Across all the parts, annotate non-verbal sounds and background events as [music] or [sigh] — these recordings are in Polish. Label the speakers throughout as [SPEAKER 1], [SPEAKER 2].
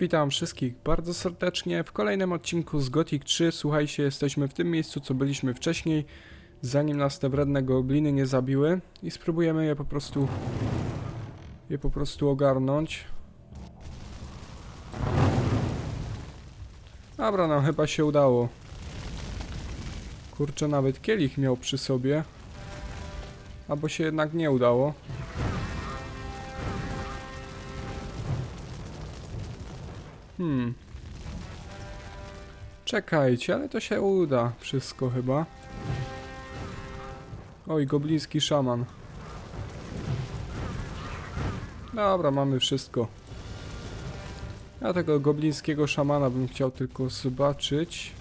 [SPEAKER 1] Witam wszystkich bardzo serdecznie w kolejnym odcinku z Gothic 3. Słuchajcie, jesteśmy w tym miejscu, co byliśmy wcześniej, zanim nas te wredne gobliny nie zabiły i spróbujemy je po prostu je po prostu ogarnąć. Dobra, nam chyba się udało. Kurczę, nawet kielich miał przy sobie. Albo się jednak nie udało. Hmm. Czekajcie, ale to się uda. Wszystko chyba. Oj, gobliński szaman. Dobra, mamy wszystko. Ja tego goblińskiego szamana bym chciał tylko zobaczyć.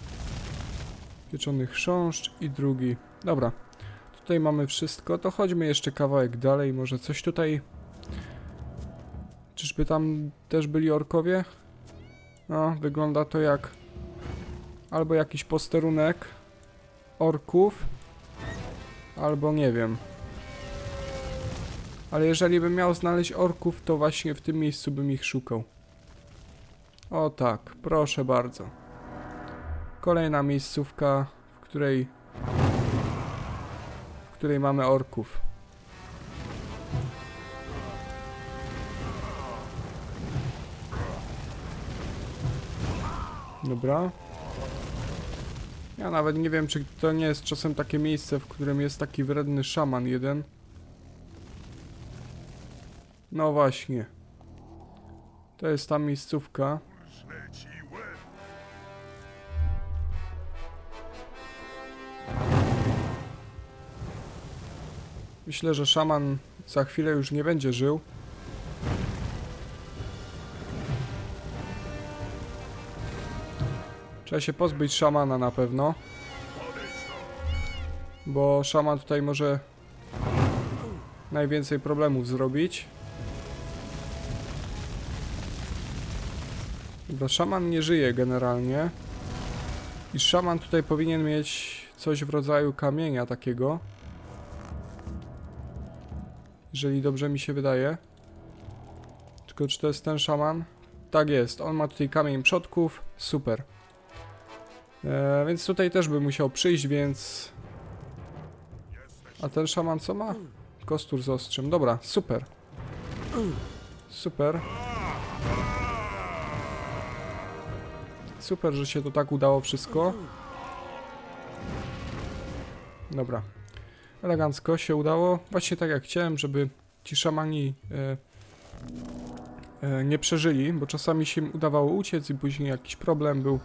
[SPEAKER 1] Pieczony chrząszcz i drugi. Dobra. Tutaj mamy wszystko. To chodźmy jeszcze kawałek dalej. Może coś tutaj... Czyżby tam też byli orkowie? No, wygląda to jak albo jakiś posterunek orków, albo nie wiem. Ale jeżeli bym miał znaleźć orków, to właśnie w tym miejscu bym ich szukał. O tak, proszę bardzo. Kolejna miejscówka, w której w której mamy orków. Dobra. Ja nawet nie wiem, czy to nie jest czasem takie miejsce, w którym jest taki wredny szaman jeden. No właśnie. To jest ta miejscówka. Myślę, że szaman za chwilę już nie będzie żył. Trzeba się pozbyć szamana na pewno. Bo szaman tutaj może najwięcej problemów zrobić. Dobra, szaman nie żyje generalnie. I szaman tutaj powinien mieć coś w rodzaju kamienia takiego. Jeżeli dobrze mi się wydaje. Tylko czy to jest ten szaman? Tak jest, on ma tutaj kamień przodków. Super. E, więc tutaj też by musiał przyjść, więc... A ten szaman co ma? Kostur z ostrzem. Dobra, super. Super. Super, że się to tak udało wszystko. Dobra. Elegancko się udało. Właśnie tak jak chciałem, żeby ci szamani e, e, nie przeżyli, bo czasami się udawało uciec i później jakiś problem był.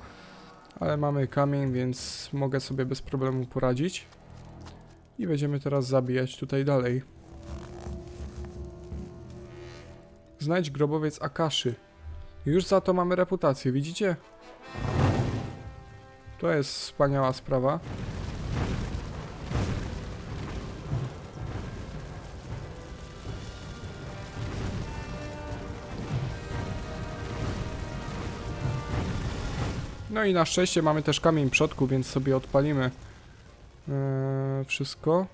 [SPEAKER 1] Ale mamy kamień, więc mogę sobie bez problemu poradzić. I będziemy teraz zabijać tutaj dalej. Znajdź grobowiec Akaszy. Już za to mamy reputację, widzicie? To jest wspaniała sprawa. No i na szczęście mamy też kamień przodku, więc sobie odpalimy eee, wszystko.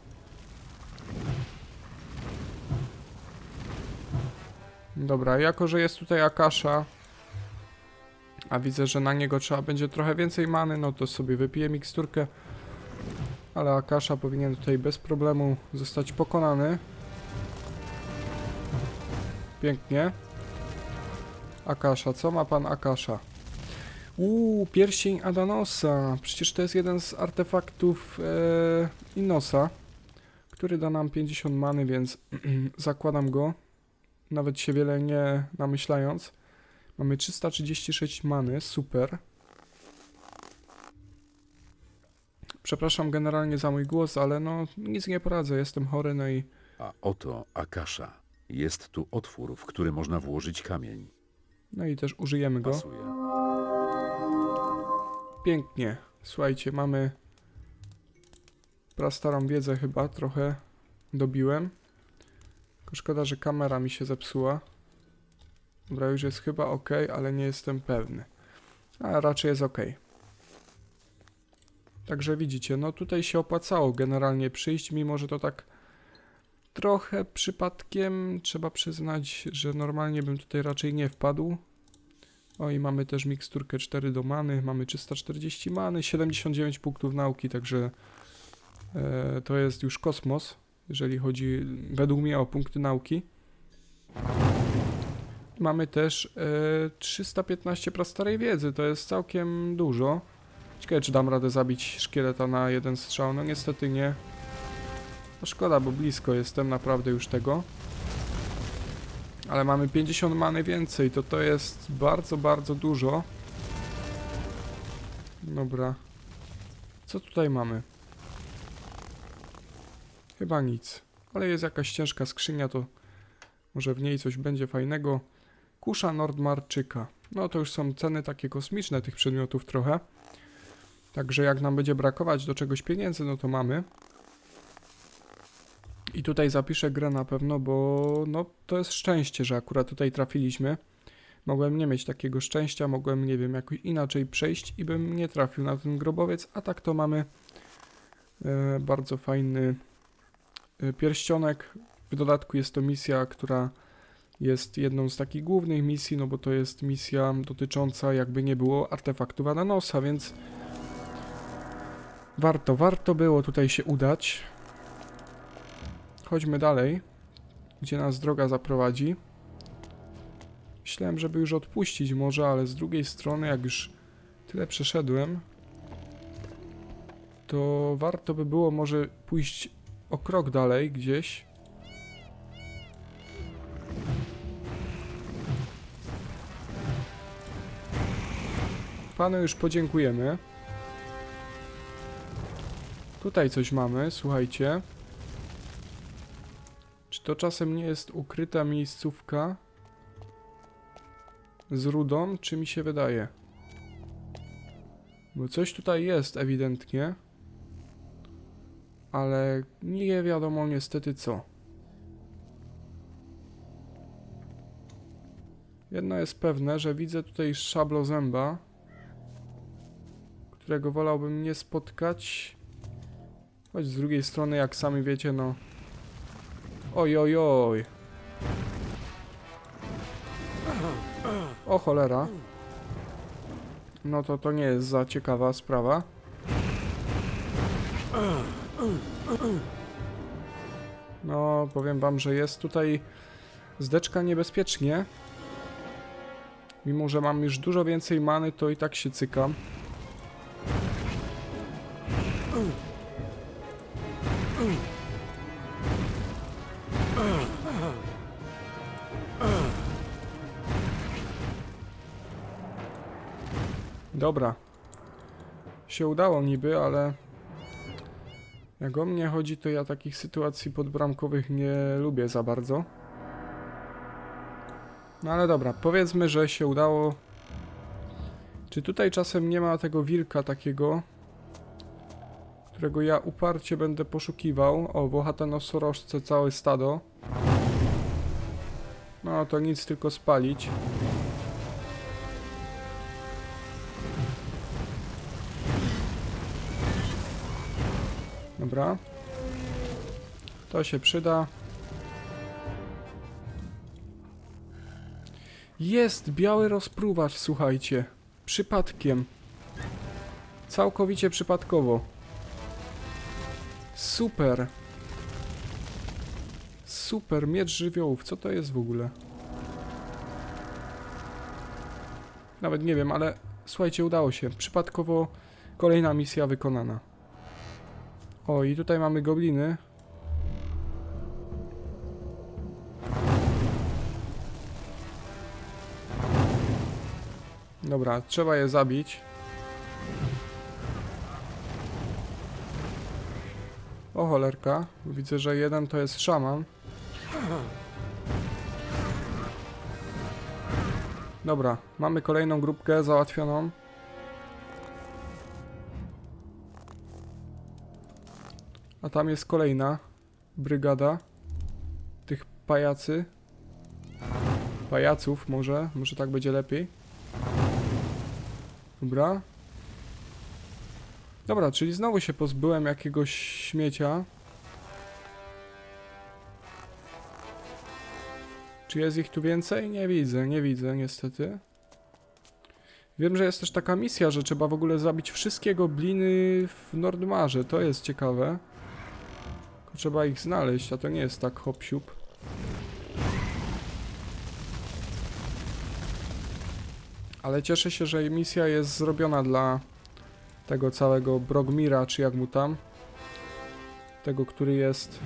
[SPEAKER 1] Dobra, jako że jest tutaj Akasza, a widzę, że na niego trzeba będzie trochę więcej many, no to sobie wypiję miksturkę. Ale Akasza powinien tutaj bez problemu zostać pokonany. Pięknie. Akasza, co ma pan Akasza? Uuu, pierścień Adanosa. Przecież to jest jeden z artefaktów e, Inosa, który da nam 50 many, więc [clears throat] zakładam go. Nawet się wiele nie namyślając. Mamy 336 many, super. Przepraszam generalnie za mój głos, ale no nic nie poradzę, jestem chory, no i
[SPEAKER 2] A oto Akasza. Jest tu otwór, w który można włożyć kamień.
[SPEAKER 1] no i też użyjemy go.
[SPEAKER 2] Pasuje.
[SPEAKER 1] Pięknie. Słuchajcie, mamy prastarą wiedzę chyba, trochę dobiłem. Tylko szkoda, że kamera mi się zepsuła. Dobra, już jest chyba ok, ale nie jestem pewny. A raczej jest ok. Także widzicie, no tutaj się opłacało generalnie przyjść, mimo że to tak trochę przypadkiem trzeba przyznać, że normalnie bym tutaj raczej nie wpadł. O i mamy też miksturkę 4 do many, mamy 340 many, 79 punktów nauki, także e, to jest już kosmos, jeżeli chodzi według mnie o punkty nauki. Mamy też e, 315 prastarej wiedzy, to jest całkiem dużo. Ciekawe, czy dam radę zabić szkieleta na jeden strzał. No niestety nie. No szkoda, bo blisko jestem naprawdę już tego. Ale mamy 50 many więcej, to to jest bardzo, bardzo dużo. Dobra. Co tutaj mamy? Chyba nic. Ale jest jakaś ciężka skrzynia, to może w niej coś będzie fajnego. Kusza Nordmarczyka. No to już są ceny takie kosmiczne tych przedmiotów trochę. Także jak nam będzie brakować do czegoś pieniędzy, no to mamy. I tutaj zapiszę grę na pewno, bo no to jest szczęście, że akurat tutaj trafiliśmy. Mogłem nie mieć takiego szczęścia, mogłem, nie wiem, jakoś inaczej przejść i bym nie trafił na ten grobowiec, a tak to mamy e, bardzo fajny e, pierścionek. W dodatku jest to misja, która jest jedną z takich głównych misji, no bo to jest misja dotycząca, jakby nie było, artefaktów Adanosa, więc warto, warto było tutaj się udać. Chodźmy dalej, gdzie nas droga zaprowadzi. Myślałem, żeby już odpuścić może, ale z drugiej strony, jak już tyle przeszedłem, to warto by było może pójść o krok dalej gdzieś. Panu już podziękujemy. Tutaj coś mamy, słuchajcie. To czasem nie jest ukryta miejscówka z rudą, czy mi się wydaje? Bo coś tutaj jest ewidentnie, ale nie wiadomo niestety co. Jedno jest pewne, że widzę tutaj szablozęba, którego wolałbym nie spotkać. Choć z drugiej strony, jak sami wiecie, no Oj, oj, oj. O cholera. No to to nie jest za ciekawa sprawa. No, powiem wam, że jest tutaj zdeczka niebezpiecznie. Mimo, że mam już dużo więcej many, to i tak się cykam. Dobra. Się udało niby, ale... Jak o mnie chodzi, to ja takich sytuacji podbramkowych nie lubię za bardzo. No ale dobra, powiedzmy, że się udało. Czy tutaj czasem nie ma tego wilka takiego, którego ja uparcie będę poszukiwał? O, włochate nosorożce, całe stado. No to nic, tylko spalić. Dobra. To się przyda. Jest biały rozpruwacz, słuchajcie. Przypadkiem. Całkowicie przypadkowo. Super. Super, miecz żywiołów. Co to jest w ogóle? Nawet nie wiem, ale słuchajcie, udało się. Przypadkowo kolejna misja wykonana. O, i tutaj mamy gobliny. Dobra, trzeba je zabić. O cholerka, widzę, że jeden to jest szaman. Dobra, mamy kolejną grupkę załatwioną. A tam jest kolejna brygada tych pajacy. Pajaców może, może tak będzie lepiej. Dobra. Dobra, czyli znowu się pozbyłem jakiegoś śmiecia. Czy jest ich tu więcej? Nie widzę, nie widzę niestety. Wiem, że jest też taka misja, że trzeba w ogóle zabić wszystkie gobliny w Nordmarze. To jest ciekawe. Trzeba ich znaleźć, a to nie jest tak hop siup. Ale cieszę się, że misja jest zrobiona dla tego całego Brogmira, czy jak mu tam. Tego, który jest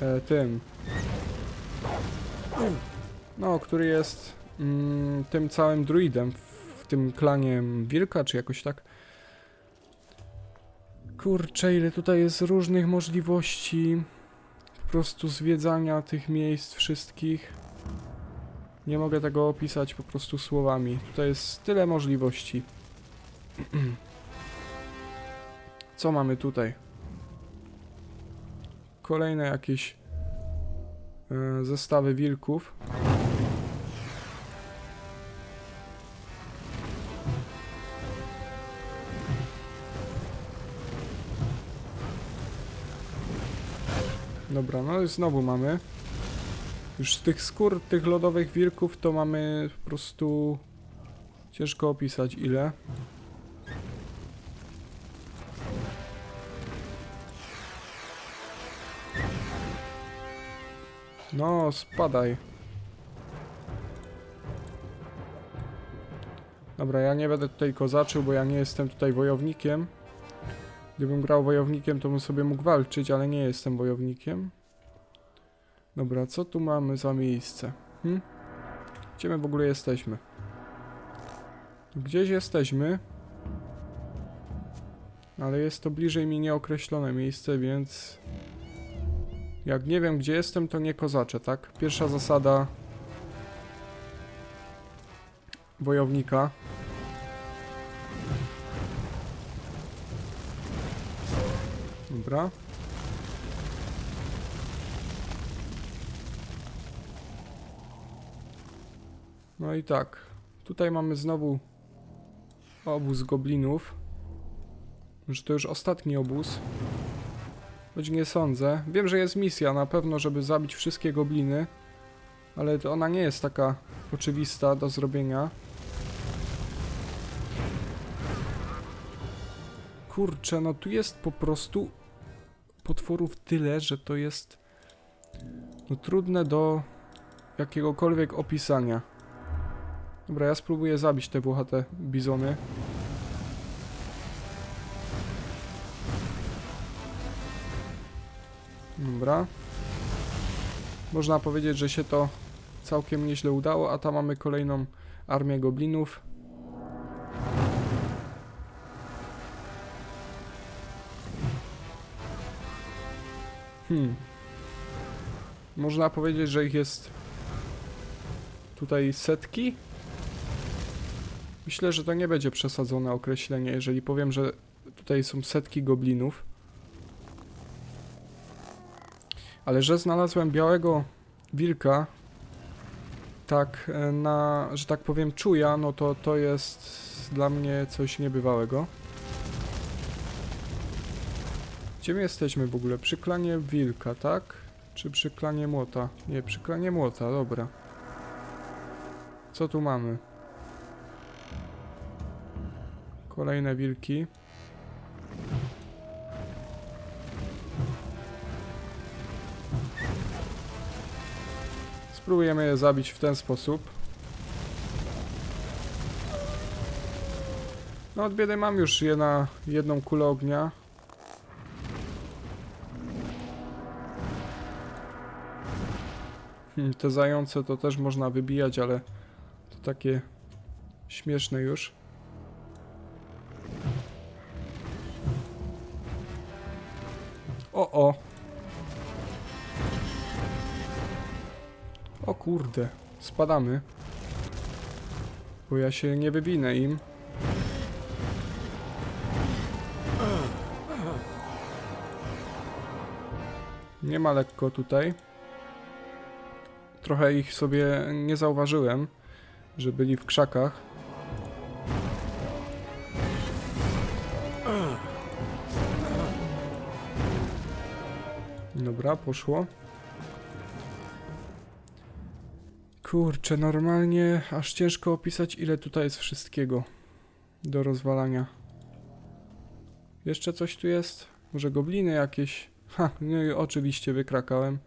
[SPEAKER 1] e, tym. No, który jest mm, tym całym druidem w, w tym klanie wilka, czy jakoś tak. Kurczę, ile tutaj jest różnych możliwości po prostu zwiedzania tych miejsc wszystkich. Nie mogę tego opisać po prostu słowami. Tutaj jest tyle możliwości. [clears throat] Co mamy tutaj? Kolejne jakieś e, zestawy wilków. Dobra, no i znowu mamy. Już z tych skór tych lodowych wilków to mamy po prostu ciężko opisać ile. No, spadaj. Dobra, ja nie będę tutaj kozaczył, bo ja nie jestem tutaj wojownikiem. Gdybym grał wojownikiem, to bym sobie mógł walczyć, ale nie jestem wojownikiem. Dobra, co tu mamy za miejsce? Hm? Gdzie my w ogóle jesteśmy? Gdzieś jesteśmy. Ale jest to bliżej mi nieokreślone miejsce, więc... Jak nie wiem gdzie jestem, to nie kozaczę, tak? Pierwsza zasada... Wojownika. Dobra. No i tak. Tutaj mamy znowu obóz goblinów. Że to już ostatni obóz. Choć nie sądzę. Wiem, że jest misja na pewno, żeby zabić wszystkie gobliny. Ale to ona nie jest taka oczywista do zrobienia. Kurczę, no tu jest po prostu potworów tyle, że to jest no trudne do jakiegokolwiek opisania. Dobra, ja spróbuję zabić te włochate bizony. Dobra. Można powiedzieć, że się to całkiem nieźle udało, a tam mamy kolejną armię goblinów. Hmm. Można powiedzieć, że ich jest tutaj setki? Myślę, że to nie będzie przesadzone określenie, jeżeli powiem, że tutaj są setki goblinów. Ale że znalazłem białego wilka, tak e, na, że tak powiem, czuja, no to to jest dla mnie coś niebywałego. Gdzie my jesteśmy w ogóle? Przy klanie wilka, tak? Czy przy klanie młota? Nie, przy klanie młota, dobra. Co tu mamy? Kolejne wilki. Spróbujemy je zabić w ten sposób. No od biedy mam już je na jedną kulę ognia. Te zające to też można wybijać, ale to takie śmieszne już. O, o. O kurde, spadamy. Bo ja się nie wybinę im. Nie ma lekko tutaj. Trochę ich sobie nie zauważyłem, że byli w krzakach. Dobra, poszło. Kurczę, normalnie aż ciężko opisać, ile tutaj jest wszystkiego do rozwalania. Jeszcze coś tu jest? Może gobliny jakieś? Ha, no i oczywiście wykrakałem.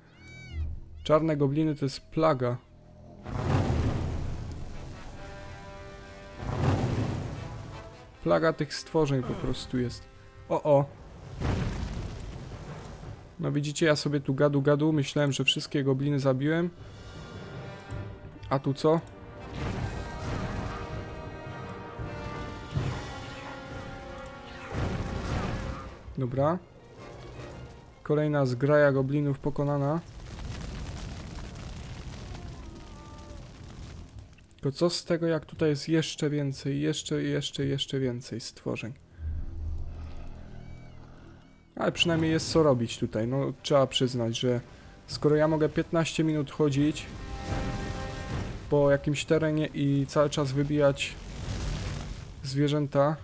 [SPEAKER 1] Czarne gobliny to jest plaga. Plaga tych stworzeń po prostu jest. O, o. No widzicie, ja sobie tu gadu gadu, myślałem, że wszystkie gobliny zabiłem. A tu co? Dobra. Kolejna zgraja goblinów pokonana. To co z tego, jak tutaj jest jeszcze więcej, jeszcze, jeszcze, jeszcze więcej stworzeń. Ale przynajmniej jest co robić tutaj. No, trzeba przyznać, że skoro ja mogę 15 minut chodzić po jakimś terenie i cały czas wybijać zwierzęta,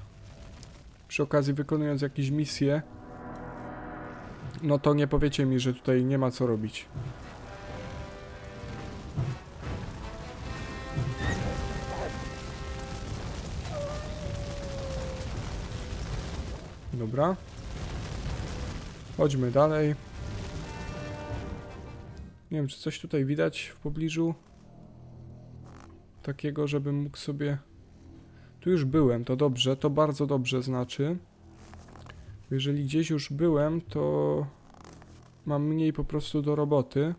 [SPEAKER 1] przy okazji wykonując jakieś misje, no to nie powiecie mi, że tutaj nie ma co robić. Dobra. Chodźmy dalej. Nie wiem, czy coś tutaj widać w pobliżu. Takiego, żebym mógł sobie... Tu już byłem, to dobrze, to bardzo dobrze znaczy. Jeżeli gdzieś już byłem, to mam mniej po prostu do roboty.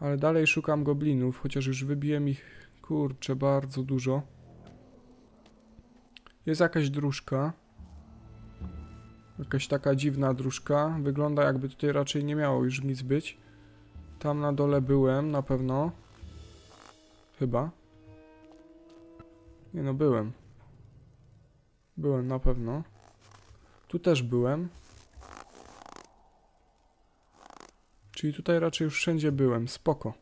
[SPEAKER 1] Ale dalej szukam goblinów, chociaż już wybiłem ich, kurczę, bardzo dużo. Jest jakaś dróżka. Jakaś taka dziwna dróżka. Wygląda jakby tutaj raczej nie miało już nic być. Tam na dole byłem, na pewno. Chyba. Nie no, byłem. Byłem na pewno. Tu też byłem. Czyli tutaj raczej już wszędzie byłem. Spoko.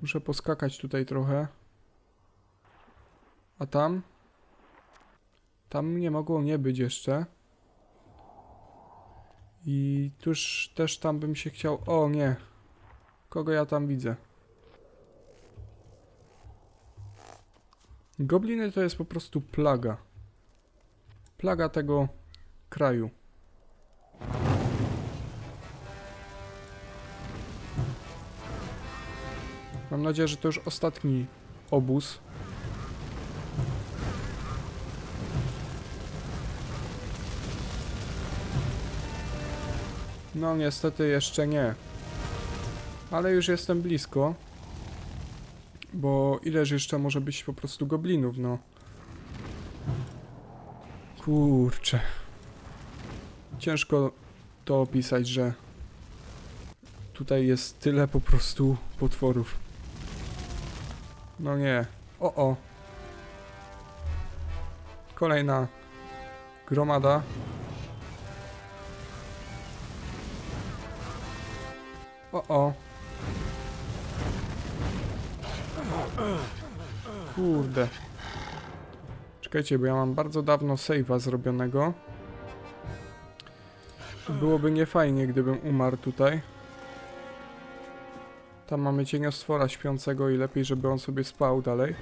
[SPEAKER 1] Muszę poskakać tutaj trochę. A tam? Tam nie mogło nie być jeszcze. I tuż też tam bym się chciał... O nie. Kogo ja tam widzę? Gobliny to jest po prostu plaga. Plaga tego kraju. Mam nadzieję, że to już ostatni obóz. No niestety jeszcze nie. Ale już jestem blisko. Bo ileż jeszcze może być po prostu goblinów, no. Kurczę. Ciężko to opisać, że tutaj jest tyle po prostu potworów. No nie. O o. Kolejna gromada. O. Kurde. Czekajcie, bo ja mam bardzo dawno save'a zrobionego. Byłoby niefajnie, gdybym umarł tutaj. Tam mamy cieniostwora śpiącego i lepiej, żeby on sobie spał dalej.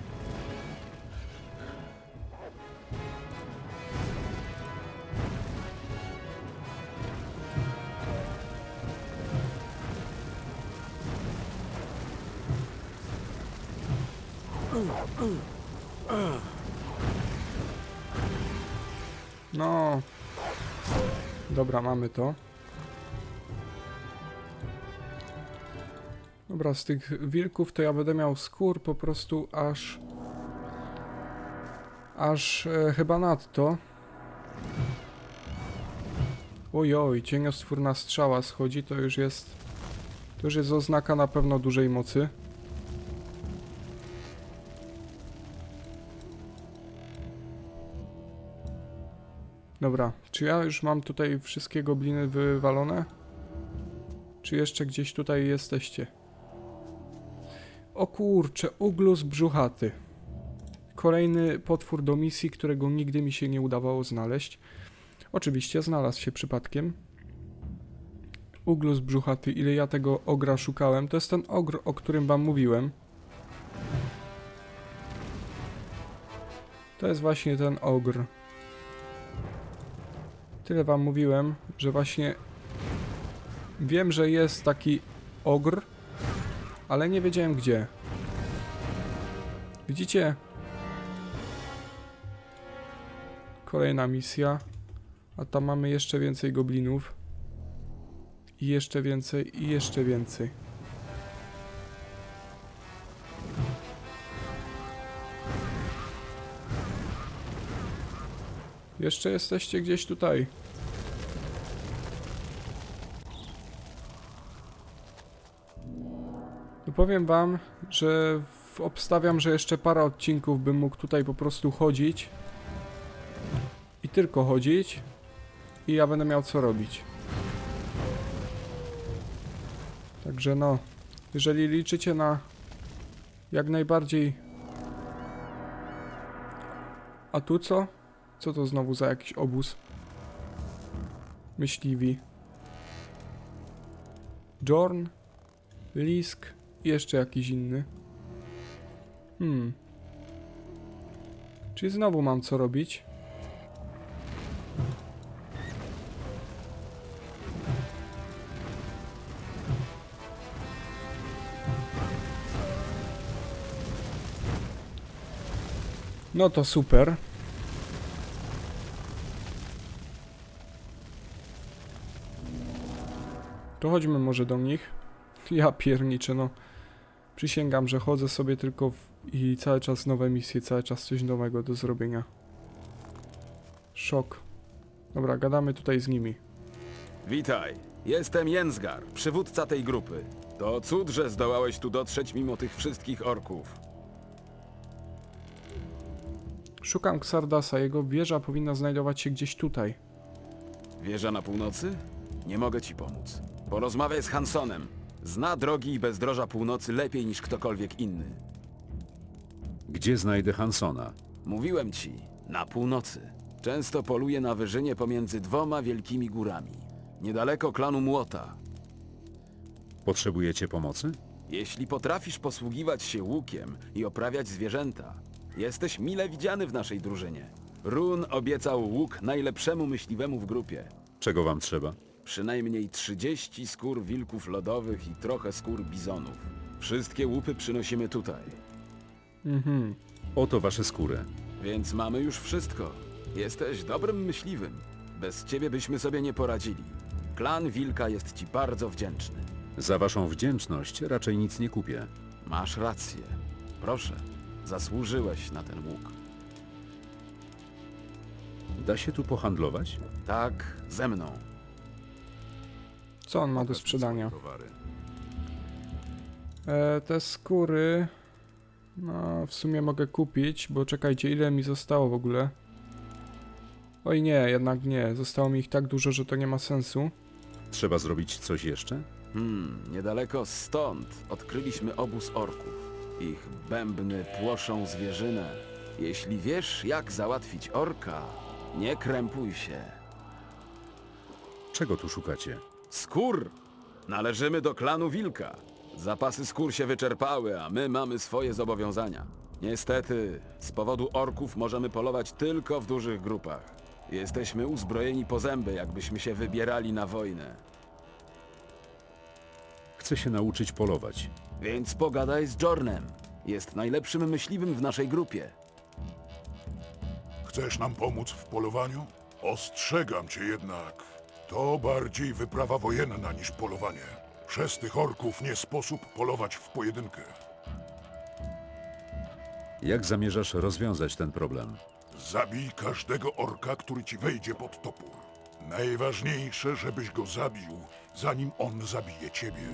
[SPEAKER 1] Mamy to. Dobra, z tych wilków to ja będę miał skór po prostu aż... Aż e, chyba nadto. Ojoj, cieniostwórna strzała schodzi, to już jest... To już jest oznaka na pewno dużej mocy. Dobra, czy ja już mam tutaj wszystkie gobliny wywalone? Czy jeszcze gdzieś tutaj jesteście? O kurcze, uglus brzuchaty. Kolejny potwór do misji, którego nigdy mi się nie udawało znaleźć. Oczywiście znalazł się przypadkiem. Uglus brzuchaty, ile ja tego ogra szukałem. To jest ten ogr, o którym wam mówiłem. To jest właśnie ten ogr. Tyle wam mówiłem, że właśnie wiem, że jest taki ogr, ale nie wiedziałem gdzie. Widzicie? Kolejna misja. A tam mamy jeszcze więcej goblinów. I jeszcze więcej, i jeszcze więcej. Jeszcze jesteście gdzieś tutaj. No powiem wam, że obstawiam, że jeszcze parę odcinków bym mógł tutaj po prostu chodzić. I tylko chodzić. I ja będę miał co robić. Także no, jeżeli liczycie na jak najbardziej. A tu co? Co to znowu za jakiś obóz? Myśliwi. Jorn, Lisk i jeszcze jakiś inny. Hmm. Czyli znowu mam co robić? No to super. To chodźmy może do nich. [laughs] Ja pierniczę, no. Przysięgam, że chodzę sobie tylko w... i cały czas nowe misje, cały czas coś nowego do zrobienia. Szok. Dobra, gadamy tutaj z nimi.
[SPEAKER 3] Witaj, jestem Jensgar, przywódca tej grupy. To cud, że zdołałeś tu dotrzeć mimo tych wszystkich orków.
[SPEAKER 1] Szukam Xardasa, jego wieża powinna znajdować się gdzieś tutaj.
[SPEAKER 3] Wieża na północy? Nie mogę ci pomóc. Porozmawiaj z Hansonem. Zna drogi i bezdroża północy lepiej niż ktokolwiek inny.
[SPEAKER 2] Gdzie znajdę Hansona?
[SPEAKER 3] Mówiłem ci, na północy. Często poluje na wyżynie pomiędzy dwoma wielkimi górami. Niedaleko klanu Młota.
[SPEAKER 2] Potrzebujecie pomocy?
[SPEAKER 3] Jeśli potrafisz posługiwać się łukiem i oprawiać zwierzęta, jesteś mile widziany w naszej drużynie. Run obiecał łuk najlepszemu myśliwemu w grupie.
[SPEAKER 2] Czego wam trzeba?
[SPEAKER 3] Przynajmniej 30 skór wilków lodowych i trochę skór bizonów. Wszystkie łupy przynosimy tutaj,
[SPEAKER 1] Mhm.
[SPEAKER 2] Oto wasze skóry.
[SPEAKER 3] więc mamy już wszystko. Jesteś dobrym myśliwym. Bez ciebie byśmy sobie nie poradzili. Klan Wilka jest ci bardzo wdzięczny.
[SPEAKER 2] Za waszą wdzięczność raczej nic nie kupię.
[SPEAKER 3] Masz rację. Proszę, zasłużyłeś na ten łuk.
[SPEAKER 2] Da się tu pohandlować?
[SPEAKER 3] Tak, ze mną.
[SPEAKER 1] Co on ma do sprzedania? E, te skóry. No, w sumie mogę kupić, bo czekajcie, ile mi zostało w ogóle? Oj nie, jednak nie. Zostało mi ich tak dużo, że to nie ma sensu.
[SPEAKER 2] Trzeba zrobić coś jeszcze?
[SPEAKER 3] Hmm, niedaleko stąd odkryliśmy obóz orków. Ich bębny płoszą zwierzynę. Jeśli wiesz, jak załatwić orka, nie krępuj się.
[SPEAKER 2] Czego tu szukacie?
[SPEAKER 3] Skór! Należymy do klanu Wilka. Zapasy skór się wyczerpały, a my mamy swoje zobowiązania. Niestety, z powodu orków możemy polować tylko w dużych grupach. Jesteśmy uzbrojeni po zęby, jakbyśmy się wybierali na wojnę.
[SPEAKER 2] Chcę się nauczyć polować.
[SPEAKER 3] Więc pogadaj z Jornem. Jest najlepszym myśliwym w naszej grupie.
[SPEAKER 4] Chcesz nam pomóc w polowaniu? Ostrzegam cię jednak. To bardziej wyprawa wojenna niż polowanie. Przez tych orków nie sposób polować w pojedynkę.
[SPEAKER 2] Jak zamierzasz rozwiązać ten problem?
[SPEAKER 4] Zabij każdego orka, który ci wejdzie pod topór. Najważniejsze, żebyś go zabił, zanim on zabije ciebie.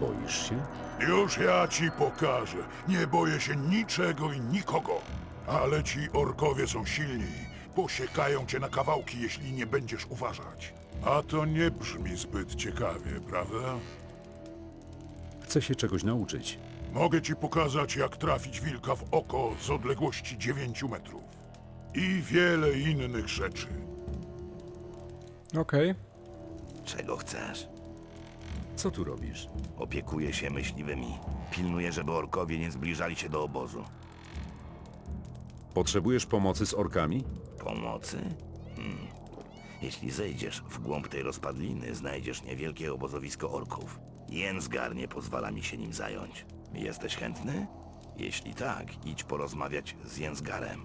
[SPEAKER 2] Boisz się?
[SPEAKER 4] Już ja ci pokażę. Nie boję się niczego i nikogo. Ale ci orkowie są silni. Posiekają cię na kawałki, jeśli nie będziesz uważać. A to nie brzmi zbyt ciekawie, prawda?
[SPEAKER 2] Chcę się czegoś nauczyć.
[SPEAKER 4] Mogę ci pokazać, jak trafić wilka w oko z odległości 9 metrów. I wiele innych rzeczy.
[SPEAKER 1] Okej.
[SPEAKER 3] Czego chcesz?
[SPEAKER 2] Co tu robisz?
[SPEAKER 5] Opiekuję się myśliwymi. Pilnuję, żeby orkowie nie zbliżali się do obozu.
[SPEAKER 2] Potrzebujesz pomocy z orkami?
[SPEAKER 5] Pomocy? Hmm. Jeśli zejdziesz w głąb tej rozpadliny, znajdziesz niewielkie obozowisko orków. Jęzgar nie pozwala mi się nim zająć. Jesteś chętny? Jeśli tak, idź porozmawiać z Jęzgarem.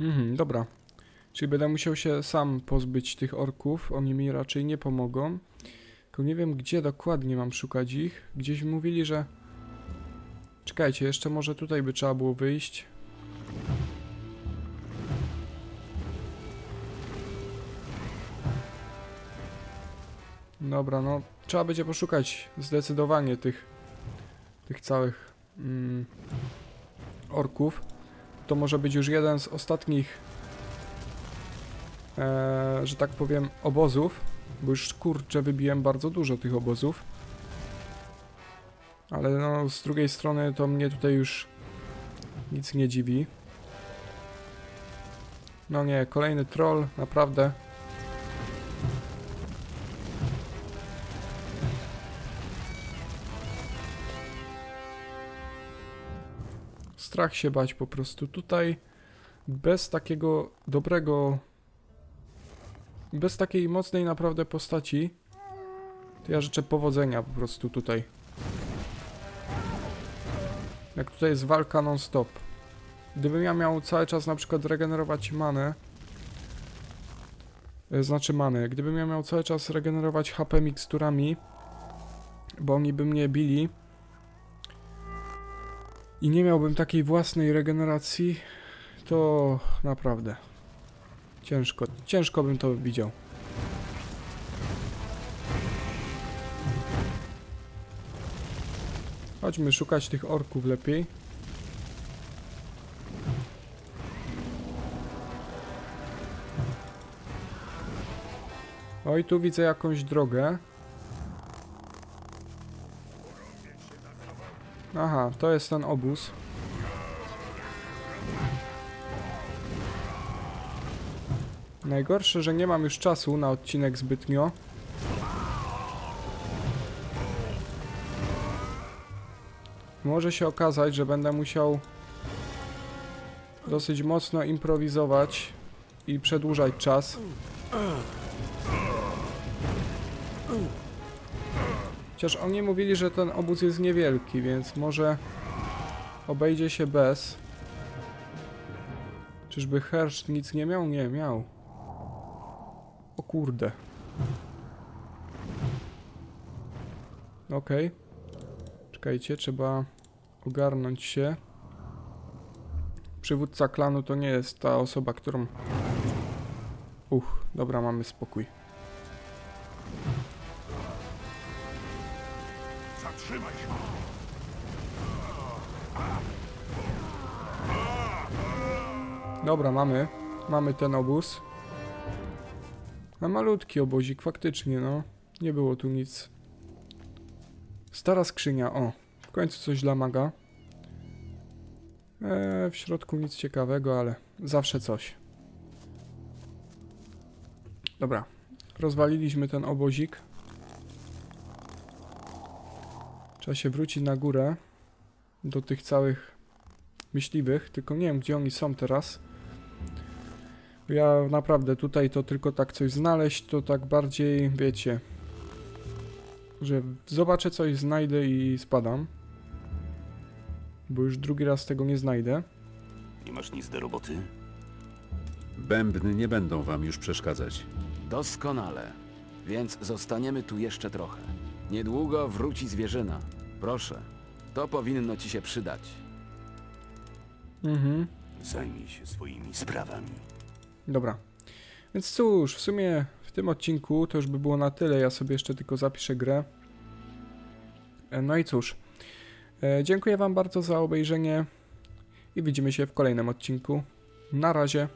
[SPEAKER 1] Mhm, dobra. Czyli będę musiał się sam pozbyć tych orków. Oni mi raczej nie pomogą. Tylko nie wiem, gdzie dokładnie mam szukać ich. Gdzieś mówili, że... Czekajcie, jeszcze może tutaj by trzeba było wyjść. Dobra, no trzeba będzie poszukać zdecydowanie tych tych całych mm, orków. To może być już jeden z ostatnich, e, że tak powiem, obozów, bo już kurczę wybiłem bardzo dużo tych obozów. Ale no, z drugiej strony to mnie tutaj już nic nie dziwi. No nie, kolejny troll, naprawdę. Strach się bać po prostu. Tutaj bez takiego dobrego, bez takiej mocnej naprawdę postaci, to ja życzę powodzenia po prostu tutaj. Jak tutaj jest walka non-stop. Gdybym ja miał cały czas na przykład regenerować manę, e, znaczy manę, gdybym ja miał cały czas regenerować HP miksturami, bo oni by mnie bili, i nie miałbym takiej własnej regeneracji, to naprawdę ciężko, ciężko bym to widział. Chodźmy szukać tych orków lepiej. Oj, tu widzę jakąś drogę. Aha, to jest ten obóz. Najgorsze, że nie mam już czasu na odcinek zbytnio. Może się okazać, że będę musiał dosyć mocno improwizować i przedłużać czas. Chociaż oni mówili, że ten obóz jest niewielki, więc może obejdzie się bez. Czyżby Herszt nic nie miał? Nie, miał. O kurde. Okej. Czekajcie, trzeba ogarnąć się. Przywódca klanu to nie jest ta osoba, którą... Uch, dobra, mamy spokój. Dobra, mamy. Mamy ten obóz. A malutki obozik, faktycznie, no. Nie było tu nic. Stara skrzynia, o. W końcu coś dla maga. Eee, w środku nic ciekawego, ale zawsze coś. Dobra. Rozwaliliśmy ten obozik. Trzeba się wrócić na górę. Do tych całych myśliwych, tylko nie wiem gdzie oni są teraz. Ja naprawdę tutaj to tylko tak coś znaleźć, to tak bardziej, wiecie, że zobaczę coś, znajdę i spadam. Bo już drugi raz tego nie znajdę.
[SPEAKER 5] Nie masz nic do roboty?
[SPEAKER 2] Bębny nie będą wam już przeszkadzać.
[SPEAKER 3] Doskonale. Więc zostaniemy tu jeszcze trochę. Niedługo wróci zwierzyna. Proszę, to powinno ci się przydać.
[SPEAKER 1] Mhm.
[SPEAKER 5] Zajmij się swoimi sprawami.
[SPEAKER 1] Dobra. Więc cóż, w sumie w tym odcinku to już by było na tyle. Ja sobie jeszcze tylko zapiszę grę. E, No i cóż. E, dziękuję Wam bardzo za obejrzenie i widzimy się w kolejnym odcinku. Na razie.